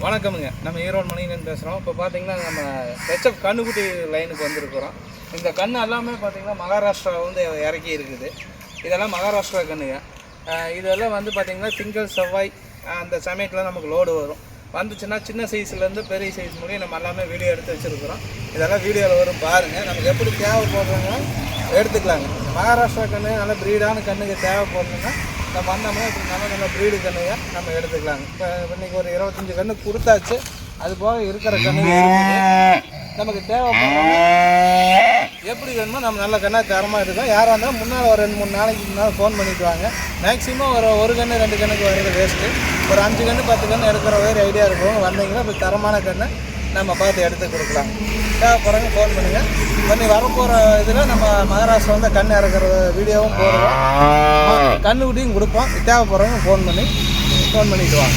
வணக்கமுங்க. நம்ம ஈரோடு மணிகன் பேசுகிறோம் இப்போ பார்த்தீங்கன்னா நம்ம ஹெச்எஃப் கண்ணுக்குட்டி லைனுக்கு வந்திருக்கிறோம். இந்த கண் எல்லாமே பார்த்தீங்கன்னா மகாராஷ்டிரா வந்து இறக்கி இருக்குது. இதெல்லாம் மகாராஷ்டிரா கண்ணுங்க. இதெல்லாம் வந்து பார்த்தீங்கன்னா திங்கள் செவ்வாய் அந்த சமயத்தில் நமக்கு லோடு வரும். வந்துச்சுன்னா சின்ன சைஸ்லேருந்து பெரிய சைஸ் முடியும் நம்ம எல்லாமே வீடியோ எடுத்து வச்சுருக்குறோம். இதெல்லாம் வீடியோவில் வரும் பாருங்கள் நமக்கு எப்படி தேவைப்படுறாங்க எடுத்துக்கலாங்க. மகாராஷ்டிரா கன்று நல்ல ப்ரீடான கண்ணுக்கு தேவைப்படுதுன்னா நம்ம வந்தோம்னா இப்படி நல்ல நல்ல ப்ரீடு கண்ணுங்க நம்ம எடுத்துக்கலாங்க. இப்போ இன்னைக்கு ஒரு இருபத்தஞ்சி கன்று கொடுத்தாச்சு. அது போக இருக்கிற கண்ணுங்க. நமக்கு தேவைப்படுறவங்க எப்படி வேணுமோ நம்ம நல்ல கண்ணாக தரமாக இருக்கும் யாராக இருந்தாலும் முன்னால் ஒரு ரெண்டு மூணு நாளைக்கு முன்னால் ஃபோன் பண்ணிட்டு வாங்க. மேக்ஸிமம் ஒரு ஒரு கன்று ரெண்டு கண்ணுக்கு வர்றது வேஸ்ட்டு ஒரு அஞ்சு கன்று பத்து கன்று எடுக்கிற மாதிரி ஐடியா இருக்கும். வந்தீங்கன்னா இப்போ தரமான கன்று நம்ம பார்த்து எடுத்து கொடுக்கலாம். தேவைப்படுறவங்க ஃபோன் பண்ணுங்கள் பண்ணி வரப்போகிற இதில் நம்ம மகாராஷ்டிரா வந்து கண் இறக்குற வீடியோவும் போடுவோம் கண்ணு குட்டியும் கொடுப்போம். தேவைப்படுறவங்க ஃபோன் பண்ணி ஃபோன் பண்ணிட்டு வாங்க.